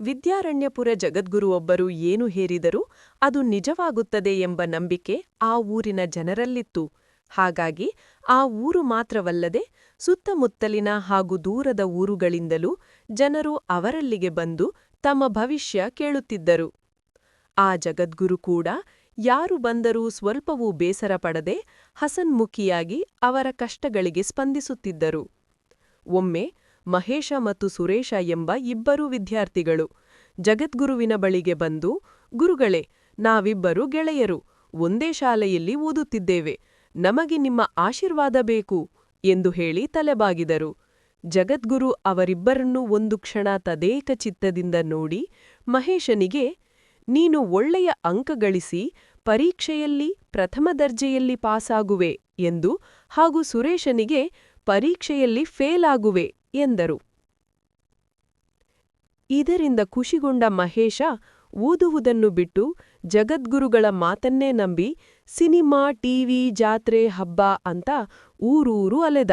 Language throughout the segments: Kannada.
ವಿದ್ಯಾರಣ್ಯಪುರ ಜಗದ್ಗುರುವೊಬ್ಬರು ಏನು ಹೇರಿದರೂ ಅದು ನಿಜವಾಗುತ್ತದೆ ಎಂಬ ನಂಬಿಕೆ ಆ ಊರಿನ ಜನರಲ್ಲಿತ್ತು. ಹಾಗಾಗಿ ಆ ಊರು ಮಾತ್ರವಲ್ಲದೆ ಸುತ್ತಮುತ್ತಲಿನ ಹಾಗೂ ದೂರದ ಊರುಗಳಿಂದಲೂ ಜನರು ಅವರಲ್ಲಿಗೆ ಬಂದು ತಮ್ಮ ಭವಿಷ್ಯ ಕೇಳುತ್ತಿದ್ದರು. ಆ ಜಗದ್ಗುರು ಕೂಡ ಯಾರು ಬಂದರೂ ಸ್ವಲ್ಪವೂ ಬೇಸರ ಪಡದೆ ಹಸನ್ಮುಖಿಯಾಗಿ ಅವರ ಕಷ್ಟಗಳಿಗೆ ಸ್ಪಂದಿಸುತ್ತಿದ್ದರು. ಒಮ್ಮೆ ಮಹೇಶ ಮತ್ತು ಸುರೇಶ ಎಂಬ ಇಬ್ಬರು ವಿದ್ಯಾರ್ಥಿಗಳು. ಜಗದ್ಗುರುವಿನ ಬಳಿಗೆ ಬಂದು, ಗುರುಗಳೇ, ನಾವಿಬ್ಬರು ಗೆಳೆಯರು. ಒಂದೇ ಶಾಲೆಯಲ್ಲಿ ಓದುತ್ತಿದ್ದೇವೆ. ನಮಗೆ ನಿಮ್ಮ ಆಶೀರ್ವಾದ ಬೇಕು ಎಂದು ಹೇಳಿ ತಲೆಬಾಗಿದರು. ಜಗದ್ಗುರು ಅವರಿಬ್ಬರನ್ನು ಒಂದು ಕ್ಷಣ ತದೇಕ ಚಿತ್ತದಿಂದ ನೋಡಿ ಮಹೇಶನಿಗೆ, ನೀನು ಒಳ್ಳೆಯ ಅಂಕ ಗಳಿಸಿ ಪರೀಕ್ಷೆಯಲ್ಲಿ ಪ್ರಥಮ ದರ್ಜೆಯಲ್ಲಿ ಪಾಸಾಗುವೆ ಎಂದು ಹಾಗೂ ಸುರೇಶನಿಗೆ, ಪರೀಕ್ಷೆಯಲ್ಲಿ ಫೇಲ್ ಆಗುವೆ ಎಂದರು. ಇದರಿಂದ ಖುಷಿಗೊಂಡ ಮಹೇಶ ಓದುವುದನ್ನು ಬಿಟ್ಟು ಜಗದ್ಗುರುಗಳ ಮಾತನ್ನೇ ನಂಬಿ ಸಿನಿಮಾ, ಟಿವಿ, ಜಾತ್ರೆ, ಹಬ್ಬ ಅಂತ ಊರೂರು ಅಲೆದ.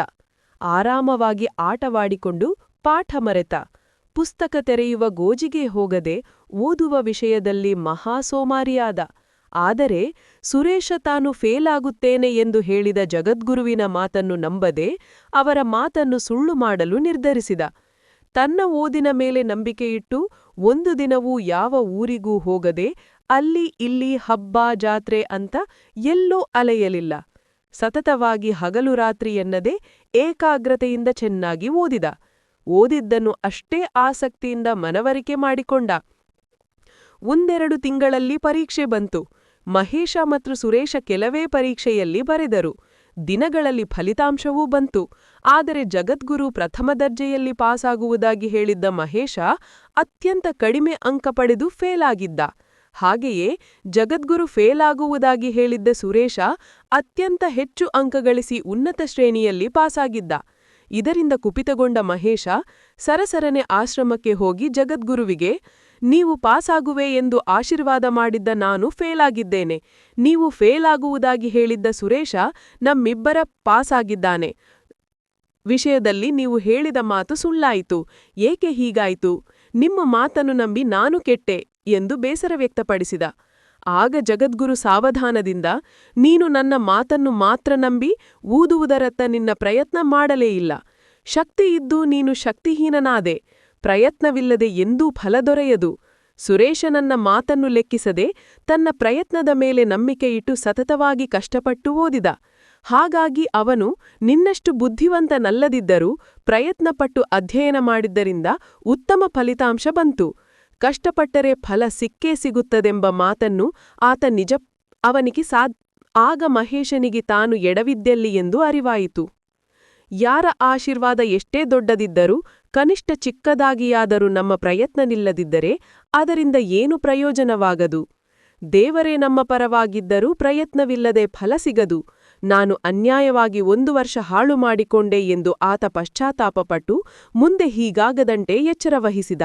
ಆರಾಮವಾಗಿ ಆಟವಾಡಿಕೊಂಡು ಪಾಠ ಮರೆತ. ಪುಸ್ತಕ ತೆರೆಯುವ ಗೋಜಿಗೆ ಹೋಗದೆ ಓದುವ ವಿಷಯದಲ್ಲಿ ಮಹಾಸೋಮಾರಿಯಾದ. ಆದರೆ ಸುರೇಶ ತಾನು ಫೇಲಾಗುತ್ತೇನೆ ಎಂದು ಹೇಳಿದ ಜಗದ್ಗುರುವಿನ ಮಾತನ್ನು ನಂಬದೆ ಅವರ ಮಾತನ್ನು ಸುಳ್ಳು ಮಾಡಲು ನಿರ್ಧರಿಸಿದ. ತನ್ನ ಓದಿನ ಮೇಲೆ ನಂಬಿಕೆಯಿಟ್ಟು ಒಂದು ದಿನವೂ ಯಾವ ಊರಿಗೂ ಹೋಗದೆ ಅಲ್ಲಿ ಇಲ್ಲಿ ಹಬ್ಬ, ಜಾತ್ರೆ ಅಂತ ಎಲ್ಲೂ ಅಲೆಯಲಿಲ್ಲ. ಸತತವಾಗಿ ಹಗಲು ರಾತ್ರಿ ಎನ್ನದೆ ಏಕಾಗ್ರತೆಯಿಂದ ಚೆನ್ನಾಗಿ ಓದಿದ. ಓದಿದ್ದನ್ನು ಅಷ್ಟೇ ಆಸಕ್ತಿಯಿಂದ ಮನವರಿಕೆ ಮಾಡಿಕೊಂಡ. ಒಂದೆರಡು ತಿಂಗಳಲ್ಲಿ ಪರೀಕ್ಷೆ ಬಂತು. ಮಹೇಶ ಮತ್ತು ಸುರೇಶ ಕೆಲವೇ ಪರೀಕ್ಷೆಯಲ್ಲಿ ಬರೆದರು. ದಿನಗಳಲ್ಲಿ ಫಲಿತಾಂಶವೂ ಬಂತು. ಆದರೆ ಜಗದ್ಗುರು ಪ್ರಥಮ ದರ್ಜೆಯಲ್ಲಿ ಪಾಸಾಗುವುದಾಗಿ ಹೇಳಿದ್ದ ಮಹೇಶ ಅತ್ಯಂತ ಕಡಿಮೆ ಅಂಕ ಪಡೆದು ಫೇಲಾಗಿದ್ದ ಹಾಗೆಯೇ ಜಗದ್ಗುರು ಫೇಲಾಗುವುದಾಗಿ ಹೇಳಿದ್ದ ಸುರೇಶ ಅತ್ಯಂತ ಹೆಚ್ಚು ಅಂಕ ಗಳಿಸಿ ಉನ್ನತ ಶ್ರೇಣಿಯಲ್ಲಿ ಪಾಸಾಗಿದ್ದ. ಇದರಿಂದ ಕುಪಿತಗೊಂಡ ಮಹೇಶ ಸರಸರನೆ ಆಶ್ರಮಕ್ಕೆ ಹೋಗಿ ಜಗದ್ಗುರುವಿಗೆ ನೀವು ಪಾಸಾಗುವೆ ಎಂದು ಆಶೀರ್ವಾದ ಮಾಡಿದ್ದ ನಾನು ಫೇಲಾಗಿದ್ದೇನೆ. ನೀವು ಫೇಲಾಗುವುದಾಗಿ ಹೇಳಿದ್ದ ಸುರೇಶ ನಮ್ಮಿಬ್ಬರ ಪಾಸಾಗಿದ್ದಾನೆ. ವಿಷಯದಲ್ಲಿ ನೀವು ಹೇಳಿದ ಮಾತು ಸುಳ್ಳಾಯಿತು. ಏಕೆ ಹೀಗಾಯಿತು? ನಿಮ್ಮ ಮಾತನ್ನು ನಂಬಿ ನಾನು ಕೆಟ್ಟೆ ಎಂದು ಬೇಸರ ವ್ಯಕ್ತಪಡಿಸಿದ. ಆಗ ಜಗದ್ಗುರು ಸಾವಧಾನದಿಂದ, ನೀನು ನನ್ನ ಮಾತನ್ನು ಮಾತ್ರ ನಂಬಿ ಊದುವುದರತ್ತ ನಿನ್ನ ಪ್ರಯತ್ನ ಮಾಡಲೇ ಇಲ್ಲ. ಶಕ್ತಿಯಿದ್ದು ನೀನು ಶಕ್ತಿಹೀನನಾದೆ. ಪ್ರಯತ್ನವಿಲ್ಲದೆ ಎಂದೂ ಫಲ ದೊರೆಯದು. ಸುರೇಶನನ್ನ ಮಾತನ್ನು ಲೆಕ್ಕಿಸದೆ ತನ್ನ ಪ್ರಯತ್ನದ ಮೇಲೆ ನಂಬಿಕೆಯಿಟ್ಟು ಸತತವಾಗಿ ಕಷ್ಟಪಟ್ಟು ಓದಿದ. ಹಾಗಾಗಿ ಅವನು ನಿನ್ನಷ್ಟು ಬುದ್ಧಿವಂತನಲ್ಲದಿದ್ದರೂ ಪ್ರಯತ್ನಪಟ್ಟು ಅಧ್ಯಯನ ಮಾಡಿದ್ದರಿಂದ ಉತ್ತಮ ಫಲಿತಾಂಶ ಬಂತು. ಕಷ್ಟಪಟ್ಟರೆ ಫಲ ಸಿಕ್ಕೇ ಸಿಗುತ್ತದೆಂಬ ಮಾತನ್ನು ಆತ ನಿಜ ಅವನಿಗೆ ಸಾ ಆಗ ಮಹೇಶನಿಗೆ ತಾನು ಎಡವಿದ್ದೆಲ್ಲಿ ಎಂದು ಅರಿವಾಯಿತು. ಯಾರ ಆಶೀರ್ವಾದ ಎಷ್ಟೇ ದೊಡ್ಡದಿದ್ದರೂ, ಕನಿಷ್ಠ ಚಿಕ್ಕದಾಗಿಯಾದರೂ ನಮ್ಮ ಪ್ರಯತ್ನನಿಲ್ಲದಿದ್ದರೆ ಅದರಿಂದ ಏನು ಪ್ರಯೋಜನವಾಗದು? ದೇವರೇ ನಮ್ಮ ಪರವಾಗಿದ್ದರೂ ಪ್ರಯತ್ನವಿಲ್ಲದೆ ಫಲ ಸಿಗದು. ನಾನು ಅನ್ಯಾಯವಾಗಿ ಒಂದು ವರ್ಷ ಹಾಳು ಮಾಡಿಕೊಂಡೆ ಎಂದು ಆತ ಪಶ್ಚಾತ್ತಾಪಪಟ್ಟು ಮುಂದೆ ಹೀಗಾಗದಂತೆ ಎಚ್ಚರವಹಿಸಿದ.